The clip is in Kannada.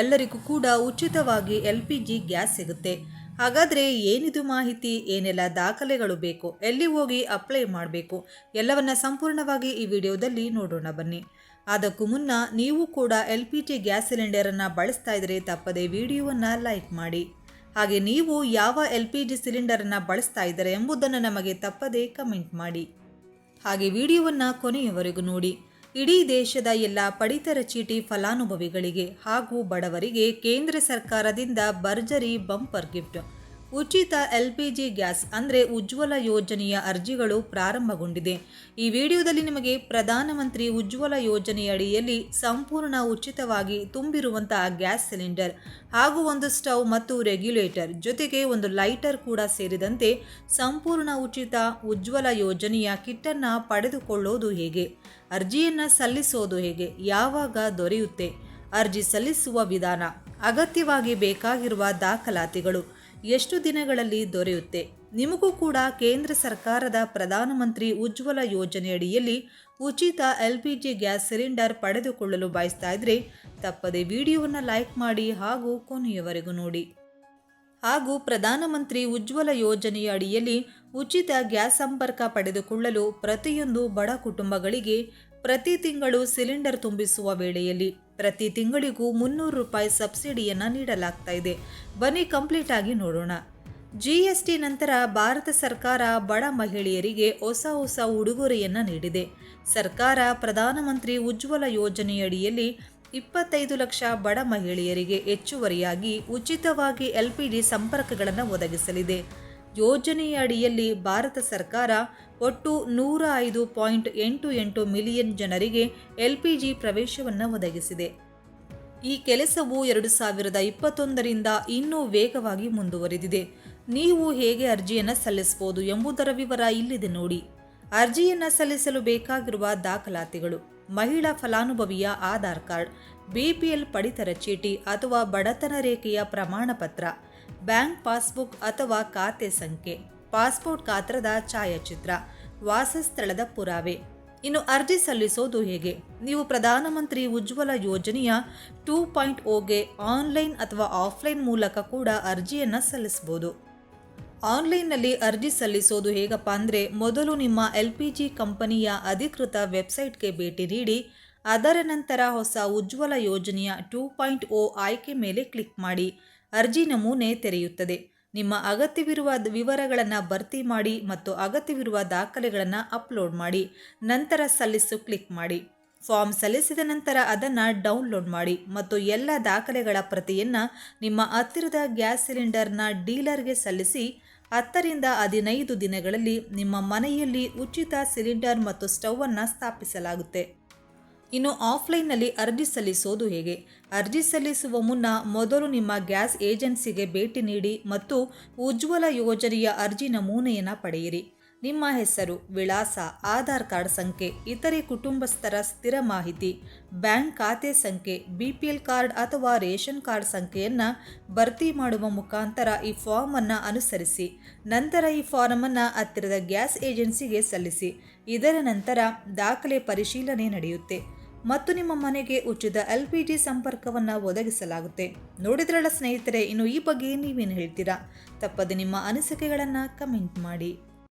ಎಲ್ಲರಿಗೂ ಕೂಡ ಉಚಿತವಾಗಿ ಎಲ್ ಪಿ ಜಿ ಗ್ಯಾಸ್ ಸಿಗುತ್ತೆ. ಹಾಗಾದರೆ ಏನಿದು ಮಾಹಿತಿ, ಏನೆಲ್ಲ ದಾಖಲೆಗಳು ಬೇಕು, ಎಲ್ಲಿ ಹೋಗಿ ಅಪ್ಲೈ ಮಾಡಬೇಕು, ಎಲ್ಲವನ್ನ ಸಂಪೂರ್ಣವಾಗಿ ಈ ವಿಡಿಯೋದಲ್ಲಿ ನೋಡೋಣ ಬನ್ನಿ. ಅದಕ್ಕೂ ಮುನ್ನ ನೀವು ಕೂಡ ಎಲ್ ಪಿ ಜಿ ಗ್ಯಾಸ್ ಸಿಲಿಂಡರನ್ನು ಬಳಸ್ತಾ ಇದ್ದರೆ ತಪ್ಪದೆ ವಿಡಿಯೋವನ್ನು ಲೈಕ್ ಮಾಡಿ. ಹಾಗೆ ನೀವು ಯಾವ ಎಲ್ ಪಿ ಜಿ ಸಿಲಿಂಡರನ್ನು ಬಳಸ್ತಾ ಇದ್ದಾರೆ ಎಂಬುದನ್ನು ನಮಗೆ ತಪ್ಪದೆ ಕಮೆಂಟ್ ಮಾಡಿ. ಹಾಗೆ ವಿಡಿಯೋವನ್ನು ಕೊನೆಯವರೆಗೂ ನೋಡಿ. ಇಡೀ ದೇಶದ ಎಲ್ಲ ಪಡಿತರ ಚೀಟಿ ಫಲಾನುಭವಿಗಳಿಗೆ ಹಾಗೂ ಬಡವರಿಗೆ ಕೇಂದ್ರ ಸರ್ಕಾರದಿಂದ ಭರ್ಜರಿ ಬಂಪರ್ ಗಿಫ್ಟ್. ಉಚಿತ ಎಲ್ ಪಿ ಜಿ ಗ್ಯಾಸ್ ಅಂದರೆ ಉಜ್ವಲ ಯೋಜನೆಯ ಅರ್ಜಿಗಳು ಪ್ರಾರಂಭಗೊಂಡಿದೆ. ಈ ವಿಡಿಯೋದಲ್ಲಿ ನಿಮಗೆ ಪ್ರಧಾನಮಂತ್ರಿ ಉಜ್ವಲ ಯೋಜನೆಯ ಅಡಿಯಲ್ಲಿ ಸಂಪೂರ್ಣ ಉಚಿತವಾಗಿ ತುಂಬಿರುವಂತಹ ಗ್ಯಾಸ್ ಸಿಲಿಂಡರ್ ಹಾಗೂ ಒಂದು ಸ್ಟವ್ ಮತ್ತು ರೆಗ್ಯುಲೇಟರ್ ಜೊತೆಗೆ ಒಂದು ಲೈಟರ್ ಕೂಡ ಸೇರಿದಂತೆ ಸಂಪೂರ್ಣ ಉಚಿತ ಉಜ್ವಲ ಯೋಜನೆಯ ಕಿಟ್ಟನ್ನು ಪಡೆದುಕೊಳ್ಳೋದು ಹೇಗೆ? ಅರ್ಜಿಯನ್ನು ಸಲ್ಲಿಸೋದು ಹೇಗೆ? ಯಾವಾಗ ದೊರೆಯುತ್ತೆ? ಅರ್ಜಿ ಸಲ್ಲಿಸುವ ವಿಧಾನ? ಅಗತ್ಯವಾಗಿ ಬೇಕಾಗಿರುವ ದಾಖಲಾತಿಗಳು? ಎಷ್ಟು ದಿನಗಳಲ್ಲಿ ದೊರೆಯುತ್ತೆ? ನಿಮಗೂ ಕೂಡ ಕೇಂದ್ರ ಸರ್ಕಾರದ ಪ್ರಧಾನಮಂತ್ರಿ ಉಜ್ವಲ ಯೋಜನೆಯಡಿಯಲ್ಲಿ ಉಚಿತ L P G gas cylinder ಪಡೆದುಕೊಳ್ಳಲು ಬಯಸ್ತಾ ಇದ್ರೆ ತಪ್ಪದೆ ವಿಡಿಯೋವನ್ನು ಲೈಕ್ ಮಾಡಿ ಹಾಗೂ ಕೊನೆಯವರೆಗೂ ನೋಡಿ. ಹಾಗೂ ಪ್ರಧಾನಮಂತ್ರಿ ಉಜ್ವಲ ಯೋಜನೆಯ ಅಡಿಯಲ್ಲಿ ಉಚಿತ ಗ್ಯಾಸ್ ಸಂಪರ್ಕ ಪಡೆದುಕೊಳ್ಳಲು ಪ್ರತಿಯೊಂದು ಬಡ ಕುಟುಂಬಗಳಿಗೆ ಪ್ರತಿ ತಿಂಗಳು ಸಿಲಿಂಡರ್ ತುಂಬಿಸುವ ವೇಳೆಯಲ್ಲಿ ಪ್ರತಿ ತಿಂಗಳಿಗೂ ಮುನ್ನೂರು ರೂಪಾಯಿ ಸಬ್ಸಿಡಿಯನ್ನು ನೀಡಲಾಗ್ತಾ ಇದೆ. ಬನ್ನಿ ಕಂಪ್ಲೀಟ್ ಆಗಿ ನೋಡೋಣ. ಟಿ ನಂತರ ಭಾರತ ಸರ್ಕಾರ ಬಡ ಮಹಿಳೆಯರಿಗೆ ಹೊಸ ಹೊಸ ಉಡುಗೊರೆಯನ್ನು ನೀಡಿದೆ. ಸರ್ಕಾರ ಪ್ರಧಾನಮಂತ್ರಿ ಉಜ್ವಲ ಯೋಜನೆಯಡಿಯಲ್ಲಿ ಇಪ್ಪತ್ತೈದು ಲಕ್ಷ ಬಡ ಮಹಿಳೆಯರಿಗೆ ಹೆಚ್ಚುವರಿಯಾಗಿ ಉಚಿತವಾಗಿ ಎಲ್ಪಿಜಿ ಸಂಪರ್ಕಗಳನ್ನು ಒದಗಿಸಲಿದೆ. ಯೋಜನೆಯ ಅಡಿಯಲ್ಲಿ ಭಾರತ ಸರ್ಕಾರ ಒಟ್ಟು ನೂರ ಐದು ಪಾಯಿಂಟ್ ಎಂಟು ಎಂಟು ಮಿಲಿಯನ್ ಜನರಿಗೆ ಎಲ್ಪಿಜಿ ಪ್ರವೇಶವನ್ನು ಒದಗಿಸಿದೆ. ಈ ಕೆಲಸವು ಎರಡು ಸಾವಿರದ ಇಪ್ಪತ್ತೊಂದರಿಂದ ಇನ್ನೂ ವೇಗವಾಗಿ ಮುಂದುವರೆದಿದೆ. ನೀವು ಹೇಗೆ ಅರ್ಜಿಯನ್ನು ಸಲ್ಲಿಸಬಹುದು ಎಂಬುದರ ವಿವರ ಇಲ್ಲಿದೆ ನೋಡಿ. ಅರ್ಜಿಯನ್ನು ಸಲ್ಲಿಸಲು ಬೇಕಾಗಿರುವ ದಾಖಲಾತಿಗಳು, ಮಹಿಳಾ ಫಲಾನುಭವಿಯ ಆಧಾರ್ ಕಾರ್ಡ್, ಬಿಪಿಎಲ್ ಪಡಿತರ ಚೀಟಿ ಅಥವಾ ಬಡತನ ರೇಖೆಯ ಪ್ರಮಾಣ ಪತ್ರ, ಬ್ಯಾಂಕ್ ಪಾಸ್ಬುಕ್ ಅಥವಾ ಖಾತೆ ಸಂಖ್ಯೆ, ಪಾಸ್ಪೋರ್ಟ್ ಗಾತ್ರದ ಛಾಯಾಚಿತ್ರ, ವಾಸಸ್ಥಳದ ಪುರಾವೆ. ಇನ್ನು ಅರ್ಜಿ ಸಲ್ಲಿಸೋದು ಹೇಗೆ? ನೀವು ಪ್ರಧಾನಮಂತ್ರಿ ಉಜ್ವಲ ಯೋಜನೆಯ ಟೂ ಪಾಯಿಂಟ್ ಓಗೆ ಆನ್ಲೈನ್ ಅಥವಾ ಆಫ್ಲೈನ್ ಮೂಲಕ ಕೂಡ ಅರ್ಜಿಯನ್ನು ಸಲ್ಲಿಸಬಹುದು. ಆನ್ಲೈನ್ನಲ್ಲಿ ಅರ್ಜಿ ಸಲ್ಲಿಸೋದು ಹೇಗಪ್ಪ ಅಂದರೆ ಮೊದಲು ನಿಮ್ಮ ಎಲ್ ಪಿ ಜಿ ಕಂಪನಿಯ ಅಧಿಕೃತ ವೆಬ್ಸೈಟ್ಗೆ ಭೇಟಿ ನೀಡಿ, ಅದರ ನಂತರ ಹೊಸ ಉಜ್ವಲ ಯೋಜನೆಯ ಟೂ ಪಾಯಿಂಟ್ ಓ ಆಯ್ಕೆ ಮೇಲೆ ಕ್ಲಿಕ್ ಮಾಡಿ, ಅರ್ಜಿ ನಮೂನೆ ತೆರೆಯುತ್ತದೆ. ನಿಮ್ಮ ಅಗತ್ಯವಿರುವ ವಿವರಗಳನ್ನು ಭರ್ತಿ ಮಾಡಿ ಮತ್ತು ಅಗತ್ಯವಿರುವ ದಾಖಲೆಗಳನ್ನು ಅಪ್ಲೋಡ್ ಮಾಡಿ, ನಂತರ ಸಲ್ಲಿಸು ಕ್ಲಿಕ್ ಮಾಡಿ. ಫಾರ್ಮ್ ಸಲ್ಲಿಸಿದ ನಂತರ ಅದನ್ನು ಡೌನ್ಲೋಡ್ ಮಾಡಿ ಮತ್ತು ಎಲ್ಲ ದಾಖಲೆಗಳ ಪ್ರತಿಯನ್ನು ನಿಮ್ಮ ಹತ್ತಿರದ ಗ್ಯಾಸ್ ಸಿಲಿಂಡರ್ನ ಡೀಲರ್ಗೆ ಸಲ್ಲಿಸಿ ಹತ್ತರಿಂದ ಹದಿನೈದು ದಿನಗಳಲ್ಲಿ ನಿಮ್ಮ ಮನೆಯಲ್ಲಿ ಉಚಿತ ಸಿಲಿಂಡರ್ ಮತ್ತು ಸ್ಟೌವನ್ನು ಸ್ಥಾಪಿಸಲಾಗುತ್ತೆ. ಇನ್ನು ಆಫ್ಲೈನ್ನಲ್ಲಿ ಅರ್ಜಿ ಸಲ್ಲಿಸೋದು ಹೇಗೆ? ಅರ್ಜಿ ಸಲ್ಲಿಸುವ ಮುನ್ನ ಮೊದಲು ನಿಮ್ಮ ಗ್ಯಾಸ್ ಏಜೆನ್ಸಿಗೆ ಭೇಟಿ ನೀಡಿ ಮತ್ತು ಉಜ್ವಲ ಯೋಜನೆಯ ಅರ್ಜಿ ನಮೂನೆಯನ್ನು ಪಡೆಯಿರಿ. ನಿಮ್ಮ ಹೆಸರು, ವಿಳಾಸ, ಆಧಾರ್ ಕಾರ್ಡ್ ಸಂಖ್ಯೆ, ಇತರೆ ಕುಟುಂಬಸ್ಥರ ಸ್ಥಿರ ಮಾಹಿತಿ, ಬ್ಯಾಂಕ್ ಖಾತೆ ಸಂಖ್ಯೆ, ಬಿ ಪಿ ಎಲ್ ಕಾರ್ಡ್ ಅಥವಾ ರೇಷನ್ ಕಾರ್ಡ್ ಸಂಖ್ಯೆಯನ್ನು ಭರ್ತಿ ಮಾಡುವ ಮುಖಾಂತರ ಈ ಫಾರ್ಮನ್ನು ಅನುಸರಿಸಿ, ನಂತರ ಈ ಫಾರಮನ್ನು ಹತ್ತಿರದ ಗ್ಯಾಸ್ ಏಜೆನ್ಸಿಗೆ ಸಲ್ಲಿಸಿ, ಇದರ ನಂತರ ದಾಖಲೆ ಪರಿಶೀಲನೆ ನಡೆಯುತ್ತೆ ಮತ್ತು ನಿಮ್ಮ ಮನೆಗೆ ಉಚಿತ ಎಲ್ ಪಿ ಜಿ ಸಂಪರ್ಕವನ್ನು ಒದಗಿಸಲಾಗುತ್ತೆ. ನೋಡಿದ್ರಲ್ಲ ಸ್ನೇಹಿತರೆ, ಇನ್ನು ಈ ಬಗ್ಗೆ ನೀವೇನು ಹೇಳ್ತೀರಾ? ತಪ್ಪದೆ ನಿಮ್ಮ ಅನಿಸಿಕೆಗಳನ್ನು ಕಮೆಂಟ್ ಮಾಡಿ.